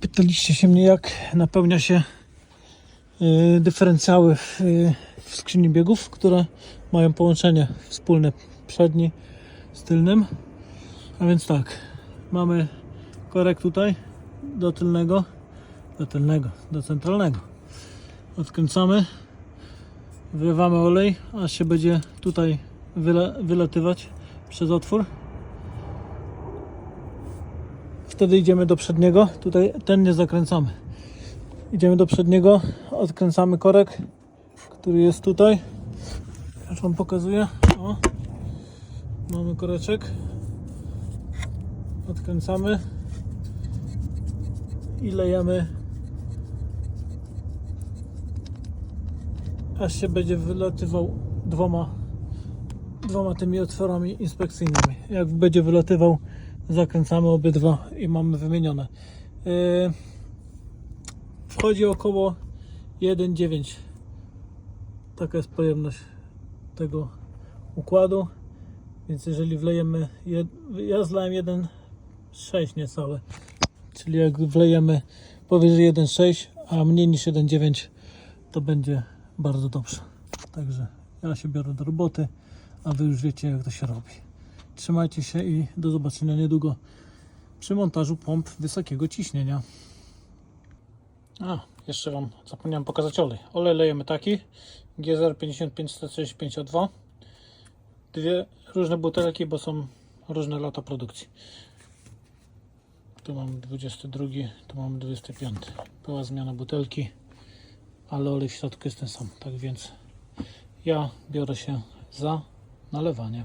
Pytaliście się mnie, jak napełnia się y, dyferencjały w, y, w skrzyni biegów, które mają połączenie wspólne przedni z tylnym. A więc tak, mamy korek tutaj do tylnego, do tylnego, do centralnego. Odkręcamy, wlewamy olej, aż się będzie tutaj wyle, wylatywać przez otwór. Wtedy idziemy do przedniego, tutaj ten nie zakręcamy. Idziemy do przedniego, odkręcamy korek, który jest tutaj. Już Wam pokazuję. O. Mamy koreczek. Odkręcamy i lejemy aż się będzie wylatywał dwoma dwoma tymi otworami inspekcyjnymi. Jak będzie wylatywał, zakręcamy obydwa i mamy wymienione. Yy, wchodzi około 1,9. Taka jest pojemność tego układu. Więc jeżeli wlejemy, ja zlałem 1,6 niecałe. Czyli jak wlejemy powyżej 1,6, a mniej niż 1,9 to będzie bardzo dobrze. Także ja się biorę do roboty, a wy już wiecie jak to się robi. Trzymajcie się i do zobaczenia niedługo przy montażu pomp wysokiego ciśnienia. A, jeszcze Wam zapomniałem pokazać olej. Olej lejemy taki GZR 55165O2 Dwie różne butelki, bo są różne lata produkcji. Tu mam 22, tu mam 25. Była zmiana butelki, ale olej w środku jest ten sam. Tak więc ja biorę się za nalewanie.